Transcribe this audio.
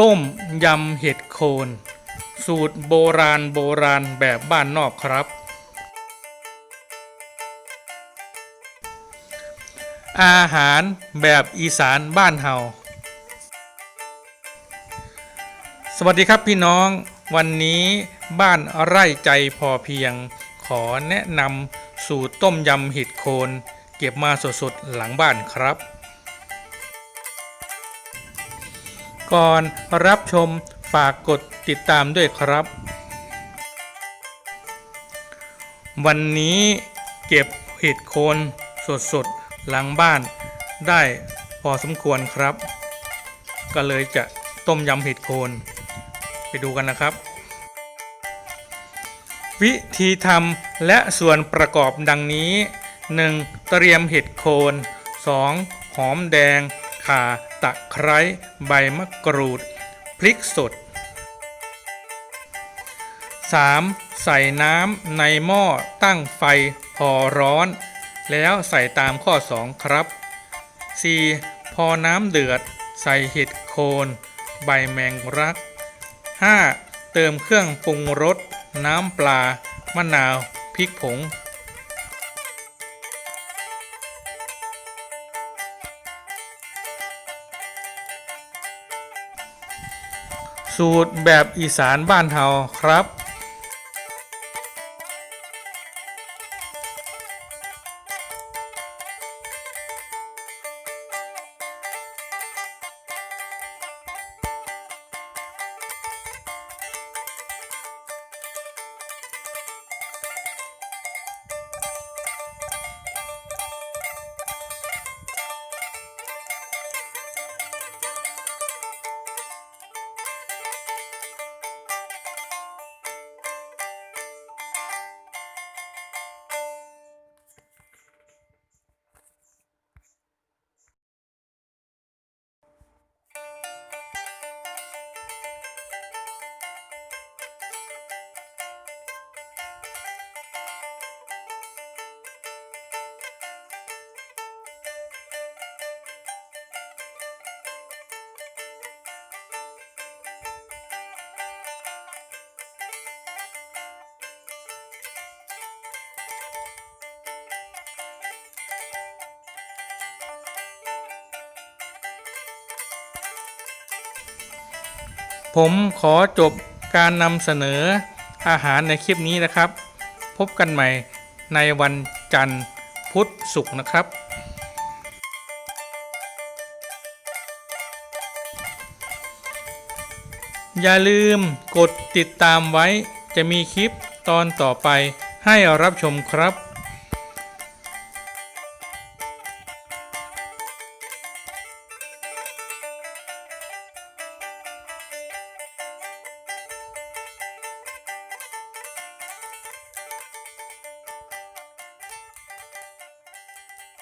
ต้มยำเห็ดโคน สูตรโบราณโบราณแบบบ้านนอกครับ อาหารแบบอีสานบ้านเฮาสวัสดีครับพี่น้องวันนี้บ้านไร่ใจพอเพียง ขอแนะนำสูตรต้มยำเห็ดโคน เก็บมาสดๆหลังบ้านครับ ก่อนรับชมฝากกดติดตามด้วยครับ วันนี้เก็บเห็ดโคนสดๆ หลังบ้านได้พอสมควรครับ ก็เลยจะต้มยำเห็ดโคน ไปดูกันนะครับ วิธีทำและส่วนประกอบดังนี้ 1. เตรียมเห็ดโคน 2. หอมแดงข่า ตะไคร้ใบมะกรูด พริกสด 3. ใส่น้ำในหม้อตั้งไฟพอร้อน แล้วใส่ตามข้อ 2 ครับ 4. พอน้ำเดือด ใส่เห็ดโคนใบแมงรัก 5. เติมเครื่องปรุงรส น้ำปลา มะนาว พริกผง สูตรแบบอีสานบ้านเฮาครับ ผมขอจบการนำเสนออาหารในคลิปนี้นะครับ พบกันใหม่ในวันจันทร์พุธศุกร์นะครับ อย่าลืมกดติดตามไว้จะมีคลิปตอนต่อไปให้รับชมครับ